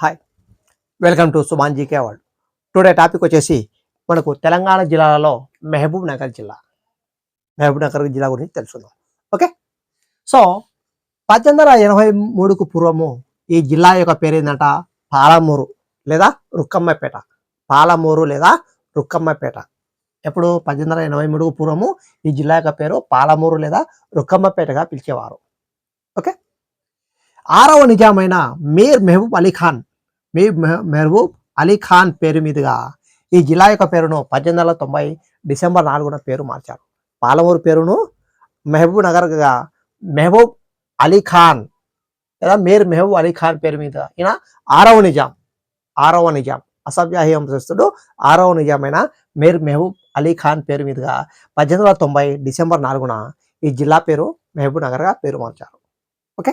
Hi welcome to Suman GK world today topic వచ్చేసి మనకు తెలంగాణ జిల్లాలలో మహబూబ్ నగర్ జిల్లా. మహబూబ్ నగర్ జిల్లా గురించి తెలుసుకుందాం. ఓకే సో పద్దెనిమిది వందల ఎనభై మూడుకు పూర్వము ఈ జిల్లా యొక్క పేరు ఏంటంట పాలమూరు లేదా రుక్కమ్మపేట. పాలమూరు లేదా రుక్కమ్మపేట. ఎప్పుడు? పద్దెనిమిది వందల ఎనభై మూడుకు పూర్వము ఈ జిల్లా యొక్క పేరు పాలమూరు లేదా రుక్కమ్మపేటగా పిలిచేవారు. ఓకే ఆరవ నిజామైన మీర్ మెహబూబ్ అలీ ఖాన్ మీర్ మెహబూబ్ అలీ ఖాన్ పేరు మీదుగా ఈ జిల్లా యొక్క పేరును పద్దెనిమిది వందల తొంభై డిసెంబర్ నాలుగున పేరు మార్చారు. పాలమూరు పేరును మెహబూబ్ నగర్గా మెహబూబ్ అలీ ఖాన్ లేదా మేర్ మెహబూబ్ అలీ ఖాన్ పేరు మీద ఈయన ఆరవ నిజాం ఆరవ నిజాం అసభ్యాహి వంశస్థుడు ఆరవ నిజామైన మేర్ మెహబూబ్ అలీ ఖాన్ పేరు మీదుగా పద్దెనిమిది వందల తొంభై డిసెంబర్ నాలుగున ఈ జిల్లా పేరు మెహబూబ్ నగర్గా పేరు మార్చారు. ఓకే?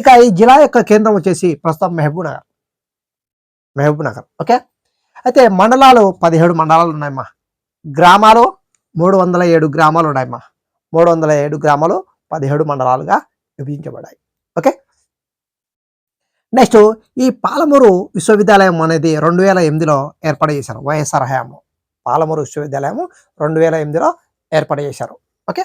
ఇక ఈ జిల్లా యొక్క కేంద్రం వచ్చేసి ప్రస్తుతం మహబూబ్ నగర్ మహబూబ్ నగర్ ఓకే? అయితే మండలాలు పదిహేడు మండలాలు ఉన్నాయమ్మా. గ్రామాలు మూడు వందల ఏడు గ్రామాలు ఉన్నాయమ్మా. మూడు వందల ఏడు గ్రామాలు పదిహేడు మండలాలుగా విభజించబడ్డాయి. ఓకే? నెక్స్ట్ ఈ పాలమూరు విశ్వవిద్యాలయం అనేది రెండు వేల ఎనిమిదిలో ఏర్పాటు చేశారు. వైఎస్ఆర్ హయాంలో. పాలమూరు విశ్వవిద్యాలయం రెండు వేల ఎనిమిదిలో ఏర్పాటు చేశారు. ఓకే?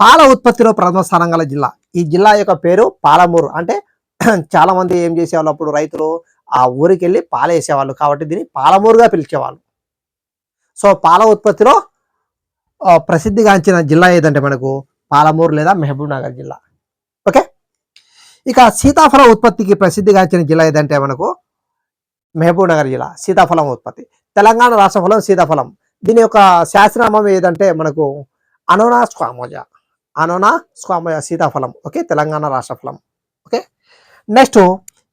పాల ఉత్పత్తిలో ప్రథమ స్థానం గల జిల్లా. ఈ జిల్లా యొక్క పేరు పాలమూరు. అంటే చాలా మంది ఏం చేసేవాళ్ళు అప్పుడు రైతులు ఆ ఊరికి వెళ్ళి పాలు వేసేవాళ్ళు కాబట్టి దీన్ని పాలమూరుగా పిలిచేవాళ్ళు. సో పాల ఉత్పత్తిలో ప్రసిద్ధిగాంచిన జిల్లా ఏదంటే మనకు పాలమూరు లేదా మహబూబ్ నగర్ జిల్లా. ఓకే? ఇక సీతాఫలం ఉత్పత్తికి ప్రసిద్ధిగాంచిన జిల్లా ఏదంటే మనకు మహబూబ్ నగర్ జిల్లా. సీతాఫలం ఉత్పత్తి. తెలంగాణ రాష్ట్ర ఫలం సీతాఫలం. దీని యొక్క శాస్త్రనామం ఏదంటే మనకు అనోనాస్ కామోజా. అనోనా స్క్వామోజ సీతాఫలం ఓకే? తెలంగాణ రాష్ట్ర ఫలం ఓకే? నెక్స్ట్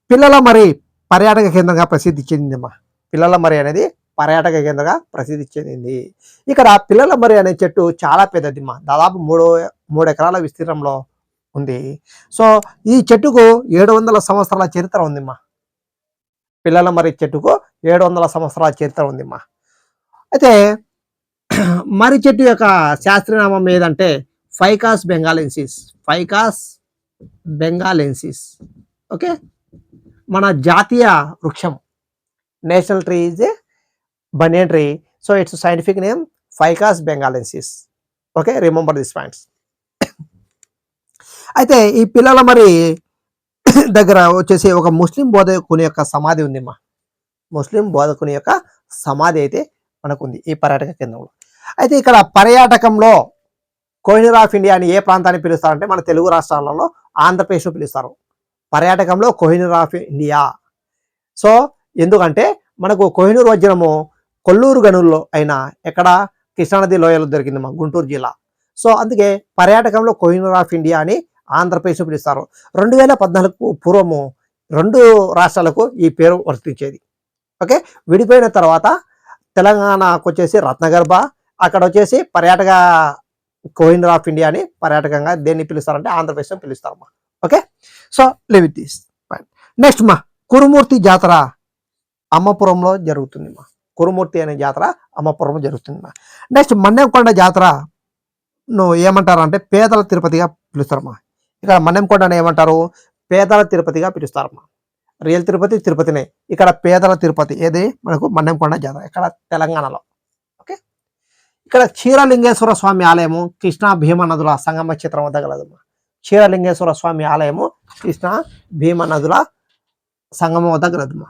పిల్లల మరి పర్యాటక కేంద్రంగా ప్రసిద్ధి చెందిందమ్మా. పిల్లల మరి అనేది పర్యాటక కేంద్రంగా ప్రసిద్ధి చెందింది. ఇక్కడ పిల్లల మరి అనే చెట్టు చాలా పెద్దదిమ్మా. దాదాపు మూడు మూడు ఎకరాల విస్తీర్ణంలో ఉంది. సో ఈ చెట్టుకు ఏడు వందల సంవత్సరాల చరిత్ర ఉందిమ్మా. పిల్లల మరి చెట్టుకు ఏడు వందల సంవత్సరాల చరిత్ర ఉందిమ్మా. అయితే మరి చెట్టు యొక్క శాస్త్రీయనామం ఏదంటే ficus benghalensis. Ficus benghalensis. Okay? మన జాతీయ వృక్షం. National tree is a banyan tree. So its scientific name ficus benghalensis. Okay? Remember this points అయితే ఈ పిల్లల మరి దగ్గర వచ్చేసి ఒక ముస్లిం బోధకుని యొక్క సమాధి ఉంది మా ముస్లిం బోధకుని యొక్క సమాధి అయితే మనకు ఉంది ఈ పర్యాటక కేంద్రంలో. అయితే ఇక్కడ పర్యాటకంలో కోహినూర్ ఆఫ్ ఇండియా అని ఏ ప్రాంతాన్ని పిలుస్తారంటే మన తెలుగు రాష్ట్రాలలో ఆంధ్రప్రదేశ్ పిలుస్తారు. పర్యాటకంలో కోహినూర్ ఆఫ్ ఇండియా. సో ఎందుకంటే మనకు కోహినూర్ వజ్రము కొల్లూరు గనుల్లో అయినా ఎక్కడ కృష్ణానది లోయలో దొరికింది మా గుంటూరు జిల్లా. సో అందుకే పర్యాటకంలో కోహినూర్ ఆఫ్ ఇండియా అని ఆంధ్రప్రదేశ్ పిలుస్తారు. రెండు వేల పద్నాలుగు పూర్వము రెండు రాష్ట్రాలకు ఈ పేరు వర్తించేది. ఓకే? విడిపోయిన తర్వాత తెలంగాణకు వచ్చేసి రత్నగర్భ అక్కడ వచ్చేసి పర్యాటక కోహినూర్ ఆఫ్ ఇండియా అని పర్యాటకంగా దేన్ని పిలుస్తారంటే Andhra Pradesh పిలుస్తారమ్మా. Okay? So leave it this next మా కురుమూర్తి జాతర అమ్మపురంలో జరుగుతుంది మా కురుమూర్తి అనే జాతర అమ్మపురంలో జరుగుతుంది మా నెక్స్ట్ మన్నెంకొండ జాతర నువ్వు ఏమంటారు అంటే పేదల తిరుపతిగా పిలుస్తారమ్మా. ఇక్కడ మన్నెంకొండని ఏమంటారు? పేదల తిరుపతిగా పిలుస్తారమ్మా. రియల్ తిరుపతి తిరుపతినే. ఇక్కడ పేదల తిరుపతి ఏది? మనకు మన్నెంకొండ జాతర. ఇక్కడ తెలంగాణలో. ఇక్కడ క్షీరలింగేశ్వర స్వామి ఆలయము కృష్ణా భీమ నదుల సంగమ చిత్రం వద్ద గలదమ్మ క్షీరలింగేశ్వర స్వామి ఆలయము కృష్ణా భీమ నదుల సంగమం వద్ద గలదమ్మ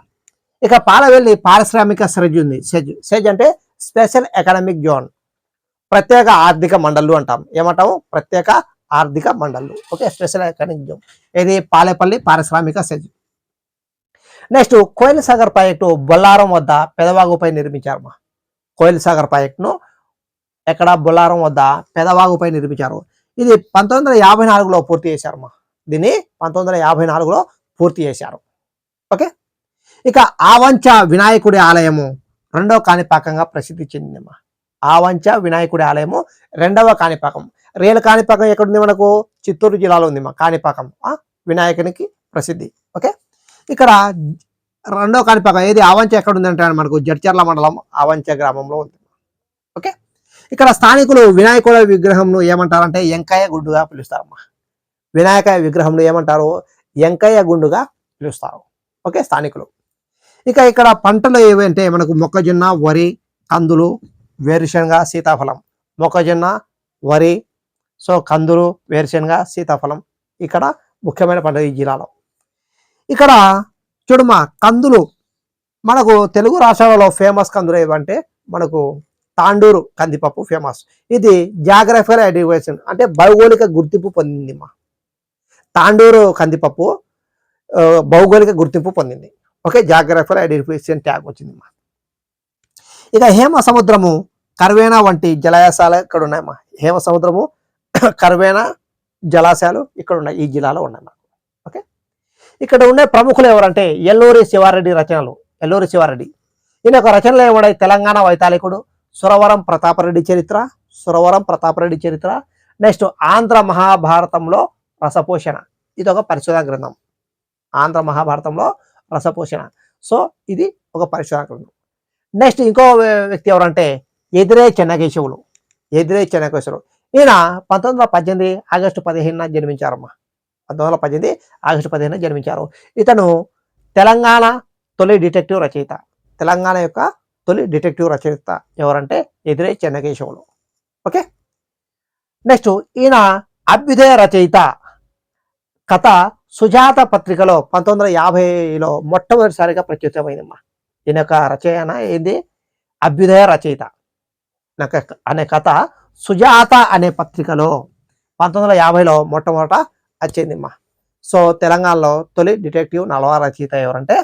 ఇక పాలవెల్లి పారిశ్రామిక సెజ్ ఉంది. సెజ్ సెజ్ అంటే స్పెషల్ ఎకనామిక్ జోన్. ప్రత్యేక ఆర్థిక మండళ్ళు అంటాం. ఏమంటాము ప్రత్యేక ఆర్థిక మండళ్ళు. Okay special economic zone. ఇది పాలేపల్లి పారిశ్రామిక SEZ. Next Koil Sagar project Bollaram వద్ద పెదవాగుపై నిర్మించారు మా కోయిల్ సాగర్ ప్రాజెక్టును ఎక్కడ బొల్లారం వద్ద పెదవాగుపై నిర్మించారు. ఇది పంతొమ్మిది వందల యాభై నాలుగులో పూర్తి చేశారు మా. దీన్ని పంతొమ్మిది వందల యాభై నాలుగులో పూర్తి చేశారు. ఓకే? ఇక ఆవంచ వినాయకుడి ఆలయము రెండవ కాణిపాకంగా ప్రసిద్ధి చెందిందమ్మా ఆవంచ వినాయకుడి ఆలయము రెండవ కాణిపాకం. రియల్ కాణిపాకం ఎక్కడుంది మనకు? చిత్తూరు జిల్లాలో ఉంది మా కాణిపాకం. ఆ, వినాయకునికి ప్రసిద్ధి. ఓకే? ఇక్కడ రెండవ కాణిపాకం. ఏది? ఆవంచ ఎక్కడ ఉందంటే మనకు జడ్చర్ల మండలం ఆవంచ గ్రామంలో ఉంది. ఓకే? ఇక్కడ స్థానికులు వినాయకుల విగ్రహంను ఏమంటారంటే ఎంకాయ గుండుగా పిలుస్తారమ్మా. వినాయక విగ్రహంను ఏమంటారు? ఎంకాయ గుండుగా పిలుస్తారు. ఓకే స్థానికులు. ఇక ఇక్కడ పంటలు ఏవంటే మనకు మొక్కజొన్న వరి కందులు వేరుశనగ సీతాఫలం. మొక్కజొన్న వరి సో కందులు వేరుశనగ సీతాఫలం ఇక్కడ ముఖ్యమైన పంట ఈ జిల్లాలో. ఇక్కడ చూడమ్మా కందులు మనకు తెలుగు రాష్ట్రాలలో ఫేమస్ కందులు ఏవంటే మనకు తాండూరు కందిపప్పు ఫేమస్ ఇది జాగ్రఫికల్ ఐడెంటిఫికేషన్ అంటే భౌగోళిక గుర్తింపు పొందింది మా. తాండూరు కందిపప్పు భౌగోళిక గుర్తింపు పొందింది. ఓకే జాగ్రఫికల్ ఐడెంటిఫికేషన్ ట్యాగ్ వచ్చింది మా. ఇక హేమ సముద్రము కర్వేనా వంటి జలాశయాలు ఇక్కడ ఉన్నాయమ్మా హేమ సముద్రము కర్వేనా జలాశయాలు ఇక్కడ ఉన్నాయి ఈ జిల్లాలో ఉన్నాయి మాకు. ఓకే? ఇక్కడ ఉండే ప్రముఖులు ఎవరంటే ఎల్లూరి శివారెడ్డి రచనలు. ఎల్లూరి శివారెడ్డి. ఈయన యొక్క రచనలు ఏమన్నాయి తెలంగాణ వైతాళికుడు సురవరం ప్రతాపరెడ్డి చరిత్ర సురవరం ప్రతాపరెడ్డి చరిత్ర నెక్స్ట్ ఆంధ్ర మహాభారతంలో రసపోషణ. ఇది ఒక పరిశోధన గ్రంథం. ఆంధ్ర మహాభారతంలో రసపోషణ. సో ఇది ఒక పరిశోధన గ్రంథం. నెక్స్ట్ ఇంకో వ్యక్తి ఎవరంటే ఎదిరే చెన్నకేశవులు. ఎదిరే చెన్నకేశవులు. ఈయన పంతొమ్మిది వందల పద్దెనిమిది ఆగస్టు పదిహేనున జన్మించారమ్మా. పంతొమ్మిది వందల పద్దెనిమిది ఆగస్టు పదిహేనున జన్మించారు. ఇతను తెలంగాణ తొలి డిటెక్టివ్ రచయిత. తెలంగాణ యొక్క తొలి డిటెక్టివ్ రచయిత ఎవరంటే ఎదిరే చెన్నకేశవులు. ఓకే? నెక్స్ట్ ఈయన అభ్యుదయ రచయిత. కథ సుజాత పత్రికలో పంతొమ్మిది వందల యాభైలో మొట్టమొదటిసారిగా ప్రచురితమైందమ్మా. ఈయన యొక్క రచయన ఏంది? అభ్యుదయ రచయిత. నాకు అనే కథ సుజాత అనే పత్రికలో పంతొమ్మిది వందల యాభైలో మొట్టమొదట వచ్చిందమ్మా. సో తెలంగాణలో తొలి డిటెక్టివ్ నలవా రచయిత ఎవరంటే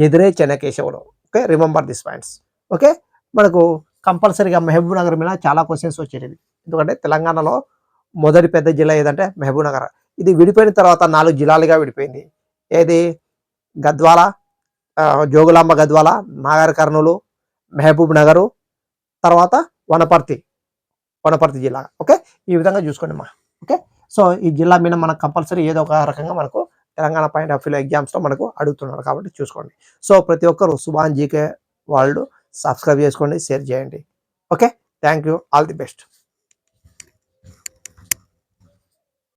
ఎదురే చెన్నకేశవుడు okay? Remember this points. Okay? మనకు కంపల్సరీగా మహబూబ్ నగర్ మీద చాలా క్వశ్చన్స్ వచ్చేవి ఎందుకంటే తెలంగాణలో మొదటి పెద్ద జిల్లా ఏదంటే మహబూబ్ నగర్. ఇది విడిపోయిన తర్వాత నాలుగు జిల్లాలుగా విడిపోయింది. ఏది? గద్వాల జోగులాంబ గద్వాల నాగర్ కర్నూలు మహబూబ్ నగరు తర్వాత వనపర్తి వనపర్తి జిల్లా. ఓకే? ఈ విధంగా చూసుకోండి మా ఓకే? సో ఈ జిల్లా మీద మనకు కంపల్సరీ ఏదో ఒక రకంగా మనకు తెలంగాణ పాయింట్ ఆఫ్ వ్యూ ఎగ్జామ్స్లో మనకు అడుగుతున్నారు కాబట్టి చూసుకోండి. సో ప్రతి ఒక్కరు సుభాన్ జీకే వాళ్ళు సబ్స్క్రైబ్ చేసుకోండి షేర్ చేయండి. Okay thank you all the best